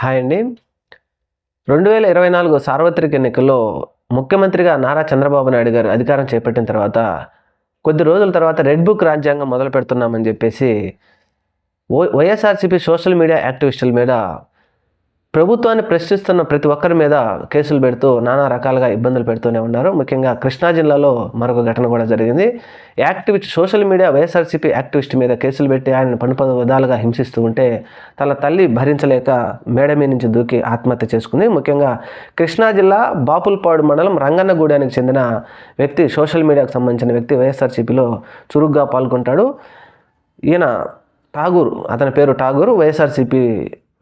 Hi అండి రెండు వేల ఇరవై నాలుగు సార్వత్రిక ఎన్నికల్లో ముఖ్యమంత్రిగా నారా చంద్రబాబు నాయుడు గారు అధికారం చేపట్టిన తర్వాత కొద్ది రోజుల తర్వాత రెడ్ బుక్ రాజ్యాంగం మొదలు పెడుతున్నామని చెప్పేసి ఓ వైఎస్ఆర్సీపీ సోషల్ మీడియా యాక్టివిస్టుల మీద ప్రభుత్వాన్ని ప్రశ్నిస్తున్న ప్రతి ఒక్కరి మీద కేసులు పెడుతూ నానా రకాలుగా ఇబ్బందులు పెడుతూనే ఉన్నారు. ముఖ్యంగా కృష్ణా జిల్లాలో మరొక ఘటన కూడా జరిగింది. Activist social media YSRCP activist మీద కేసులు పెట్టి ఆయన పనుపద విధాలుగా హింసిస్తూ ఉంటే తన తల్లి భరించలేక మేడ మీ నుంచి దూకి ఆత్మహత్య చేసుకుంది. ముఖ్యంగా కృష్ణా జిల్లా బాపుల్పాడు మండలం రంగన్నగూడానికి చెందిన వ్యక్తి సోషల్ మీడియాకు సంబంధించిన వ్యక్తి వైఎస్ఆర్సీపీలో చురుగ్గా పాల్గొంటాడు. ఈయన ఠాగూర్ అతని పేరు ఠాగూర్. వైఎస్ఆర్సీపీ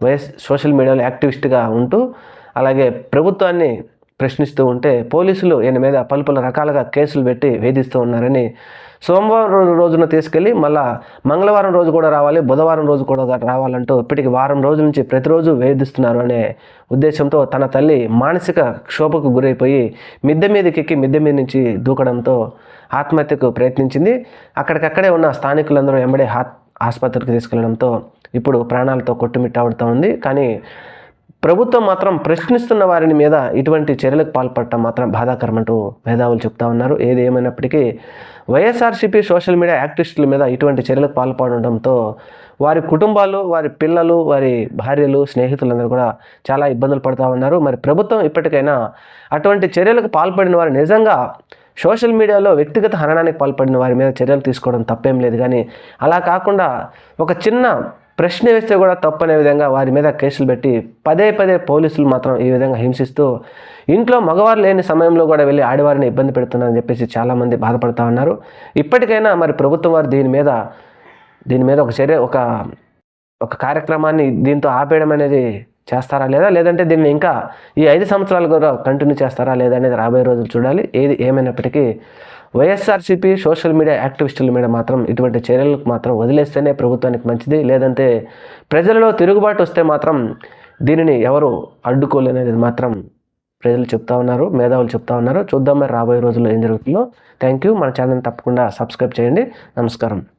వైఎస్ సోషల్ మీడియాలో యాక్టివిస్ట్గా ఉంటూ అలాగే ప్రభుత్వాన్ని ప్రశ్నిస్తూ ఉంటే పోలీసులు ఈయన మీద పలు పలు రకాలుగా కేసులు పెట్టి వేధిస్తూ ఉన్నారని సోమవారం రోజున తీసుకెళ్ళి మళ్ళా మంగళవారం రోజు కూడా రావాలి బుధవారం రోజు కూడా రావాలంటూ ఇప్పటికి వారం రోజుల నుంచి ప్రతిరోజు వేధిస్తున్నారు అనే ఉద్దేశంతో తన తల్లి మానసిక క్షోభకు గురైపోయి మిద్దె మీదకి ఎక్కి మిద్దె మీద నుంచి దూకడంతో ఆత్మహత్యకు ప్రయత్నించింది. అక్కడికక్కడే ఉన్న స్థానికులందరూ వెంబడే హాత్ ఆసుపత్రికి తీసుకెళ్ళడంతో ఇప్పుడు ప్రాణాలతో కొట్టుమిట్టాడుతూ ఉంది. కానీ ప్రభుత్వం మాత్రం ప్రశ్నిస్తున్న వారిని మీద ఇటువంటి చర్యలకు పాల్పడటం మాత్రం బాధాకరమంటూ మేధావులు చెప్తా ఉన్నారు. ఏది ఏమైనప్పటికీ వైఎస్ఆర్సీపీ సోషల్ మీడియా యాక్టివిస్టుల మీద ఇటువంటి చర్యలకు పాల్పడడంతో వారి కుటుంబాలు వారి పిల్లలు వారి భార్యలు స్నేహితులందరూ కూడా చాలా ఇబ్బందులు పడుతూ ఉన్నారు. మరి ప్రభుత్వం ఇప్పటికైనా అటువంటి చర్యలకు పాల్పడిన వారు నిజంగా సోషల్ మీడియాలో వ్యక్తిగత హననానికి పాల్పడిన వారి మీద చర్యలు తీసుకోవడం తప్పేం లేదు. కానీ అలా కాకుండా ఒక చిన్న ప్రశ్న వేస్తే కూడా తప్పనే విధంగా వారి మీద కేసులు పెట్టి పదే పదే పోలీసులు మాత్రం ఈ విధంగా హింసిస్తూ ఇంట్లో మగవారు లేని సమయంలో కూడా వెళ్ళి ఆడవారిని ఇబ్బంది పెడుతున్నారని చెప్పేసి చాలామంది బాధపడుతూ ఉన్నారు. ఇప్పటికైనా మరి ప్రభుత్వం వారు దీని మీద దీని మీద ఒక చర్య ఒక ఒక కార్యక్రమాన్ని దీంతో ఆపేయడం అనేది చేస్తారా లేదా? లేదంటే దీన్ని ఇంకా ఈ ఐదు సంవత్సరాలు కూడా కంటిన్యూ చేస్తారా లేదా అనేది రాబోయే రోజులు చూడాలి. ఏది ఏమైనప్పటికీ వైఎస్ఆర్సీపీ సోషల్ మీడియా యాక్టివిస్టుల మీద మాత్రం ఇటువంటి చర్యలకు మాత్రం వదిలేస్తేనే ప్రభుత్వానికి మంచిది. లేదంటే ప్రజలలో తిరుగుబాటు వస్తే మాత్రం దీనిని ఎవరు అడ్డుకోలేనేది మాత్రం ప్రజలు చెప్తా ఉన్నారు మేధావులు చెప్తా ఉన్నారు. చూద్దాం మరి రాబోయే రోజుల్లో ఏం జరుగుతుందో. థ్యాంక్ యూ మన ఛానల్ తప్పకుండా సబ్స్క్రైబ్ చేయండి. నమస్కారం.